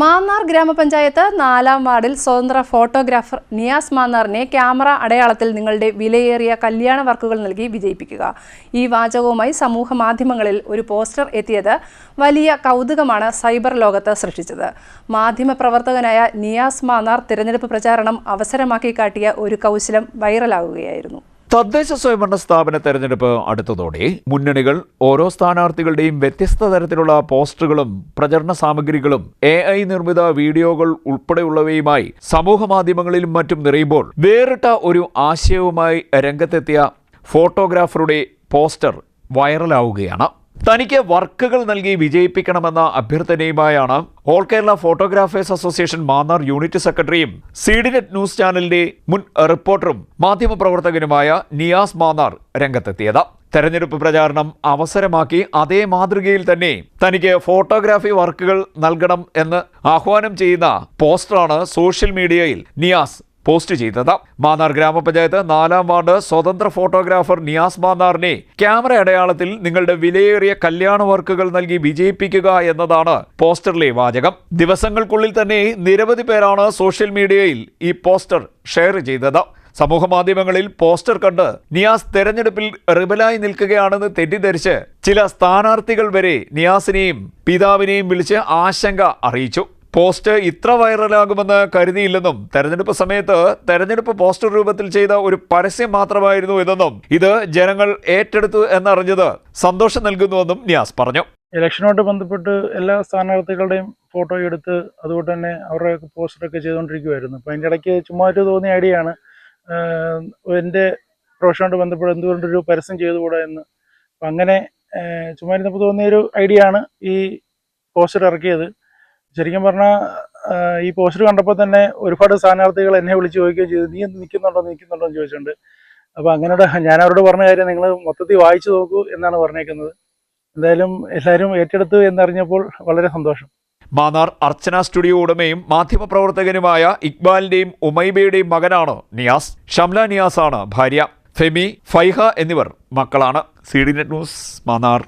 മാന്നാർ ഗ്രാമപഞ്ചായത്ത് നാലാം വാർഡിൽ സ്വതന്ത്ര ഫോട്ടോഗ്രാഫർ നിയാസ് മാന്നാറിനെ ക്യാമറ അടയാളത്തിൽ നിങ്ങളുടെ വിലയേറിയ കല്യാണ വർക്കുകൾ നൽകി വിജയിപ്പിക്കുക. ഈ വാചകവുമായി സമൂഹ മാധ്യമങ്ങളിൽ ഒരു പോസ്റ്റർ എത്തിയത് വലിയ കൗതുകമാണ് സൈബർ ലോകത്ത് സൃഷ്ടിച്ചത്. മാധ്യമപ്രവർത്തകനായ നിയാസ് മാന്നാർ തിരഞ്ഞെടുപ്പ് പ്രചാരണം അവസരമാക്കി കാട്ടിയ ഒരു കൗശലം വൈറലാകുകയായിരുന്നു. തദ്ദേശ സ്വയംഭരണ സ്ഥാപന തെരഞ്ഞെടുപ്പ് അടുത്തതോടെ മുന്നണികൾ ഓരോ സ്ഥാനാർത്ഥികളുടെയും വ്യത്യസ്ത തരത്തിലുള്ള പോസ്റ്ററുകളും പ്രചരണ സാമഗ്രികളും എ ഐ നിർമ്മിത വീഡിയോകൾ ഉൾപ്പെടെയുള്ളവയുമായി സമൂഹ മാധ്യമങ്ങളിലും മറ്റും നിറയുമ്പോൾ വേറിട്ട ഒരു ആശയവുമായി രംഗത്തെത്തിയ ഫോട്ടോഗ്രാഫറുടെ പോസ്റ്റർ വൈറലാവുകയാണ്. തനിക്ക് വർക്കുകൾ നൽകി വിജയിപ്പിക്കണമെന്ന അഭ്യർത്ഥനയുമായാണ് all Kerala photographers association Mannar unit സെക്രട്ടറിയും സീഡിനെറ്റ് ന്യൂസ് ചാനലിന്റെ മുൻ റിപ്പോർട്ടറും മാധ്യമപ്രവർത്തകനുമായ നിയാസ് മാന്നാർ രംഗത്തെത്തിയത്. തെരഞ്ഞെടുപ്പ് പ്രചാരണം അവസരമാക്കി അതേ മാതൃകയിൽ തന്നെ തനിക്ക് ഫോട്ടോഗ്രാഫി വർക്കുകൾ നൽകണം എന്ന് ആഹ്വാനം ചെയ്യുന്ന പോസ്റ്ററാണ് സോഷ്യൽ മീഡിയയിൽ നിയാസ് പോസ്റ്റ് ചെയ്തത്. മാന്നാർ ഗ്രാമപഞ്ചായത്ത് നാലാം വാർഡ് സ്വതന്ത്ര ഫോട്ടോഗ്രാഫർ നിയാസ് മാന്നാറിനെ ക്യാമറ അടയാളത്തിൽ നിങ്ങളുടെ വിലയേറിയ കല്യാണ വർക്കുകൾ നൽകി വിജയിപ്പിക്കുക എന്നതാണ് പോസ്റ്ററിലെ വാചകം. ദിവസങ്ങൾക്കുള്ളിൽ തന്നെ നിരവധി പേരാണ് സോഷ്യൽ മീഡിയയിൽ ഈ പോസ്റ്റർ ഷെയർ ചെയ്തത്. സമൂഹ മാധ്യമങ്ങളിൽ പോസ്റ്റർ കണ്ട് നിയാസ് തെരഞ്ഞെടുപ്പിൽ റിബലായി നിൽക്കുകയാണെന്ന് തെറ്റിദ്ധരിച്ച് ചില സ്ഥാനാർത്ഥികൾ വരെ നിയാസിനെയും പിതാവിനെയും വിളിച്ച് ആശങ്ക അറിയിച്ചു. പോസ്റ്റ് ഇത്ര വൈറലാകുമെന്ന് കരുതിയില്ലെന്നും തെരഞ്ഞെടുപ്പ് സമയത്ത് തെരഞ്ഞെടുപ്പ് പോസ്റ്റർ രൂപത്തിൽ ചെയ്ത ഒരു പരസ്യം മാത്രമായിരുന്നു ഇതെന്നും ഇത് ജനങ്ങൾ ഏറ്റെടുത്തു എന്നറിഞ്ഞത് സന്തോഷം നൽകുന്നുവെന്നും ന്യാസ് പറഞ്ഞു. ഇലക്ഷനോട് ബന്ധപ്പെട്ട് എല്ലാ സ്ഥാനാർത്ഥികളുടെയും ഫോട്ടോ എടുത്ത് അതുകൊണ്ട് തന്നെ അവരുടെ പോസ്റ്ററൊക്കെ ചെയ്തുകൊണ്ടിരിക്കുമായിരുന്നു അപ്പോൾ അതിന്റെ ഇടയ്ക്ക് ചുമ്മാ ഒരു തോന്നിയ ഐഡിയ എന്റെ പ്രൊഫഷനോട് ബന്ധപ്പെട്ട് എന്തുകൊണ്ടൊരു പരസ്യം ചെയ്തുകൂടാ എന്ന്. അപ്പം അങ്ങനെ ചുമ്മാ ഇരുന്നപ്പോൾ തോന്നിയൊരു ഐഡിയ ആണ് ഈ പോസ്റ്റർ ഇറക്കിയത്. ശരിക്കും പറഞ്ഞാൽ ഈ പോസ്റ്റർ കണ്ടപ്പോൾ തന്നെ ഒരുപാട് സ്ഥാനാർത്ഥികൾ എന്നെ വിളിച്ച് ചോദിക്കുകയും ചെയ്തു നീ നിൽക്കുന്നുണ്ടോ നിൽക്കുന്നുണ്ടോ? എന്ന് ചോദിച്ചിട്ടുണ്ട്. അപ്പോൾ അങ്ങനെ ഞാൻ അവരോട് പറഞ്ഞ കാര്യം നിങ്ങൾ മൊത്തത്തിൽ വായിച്ചു നോക്കൂ എന്നാണ് പറഞ്ഞേക്കുന്നത്. എന്തായാലും എല്ലാവരും ഏറ്റെടുത്തു എന്നറിഞ്ഞപ്പോൾ വളരെ സന്തോഷം. മാന്നാർ അർച്ചന സ്റ്റുഡിയോ ഉടമയും മാധ്യമപ്രവർത്തകനുമായ ഇക്ബാലിന്റെയും ഉമൈബയുടെയും മകനാണ് നിയാസ്. ഷംല നിയാസാണ് ഭാര്യ. ഫെമി ഫൈഹ എന്നിവർ മക്കളാണ്. C D net news Mannar.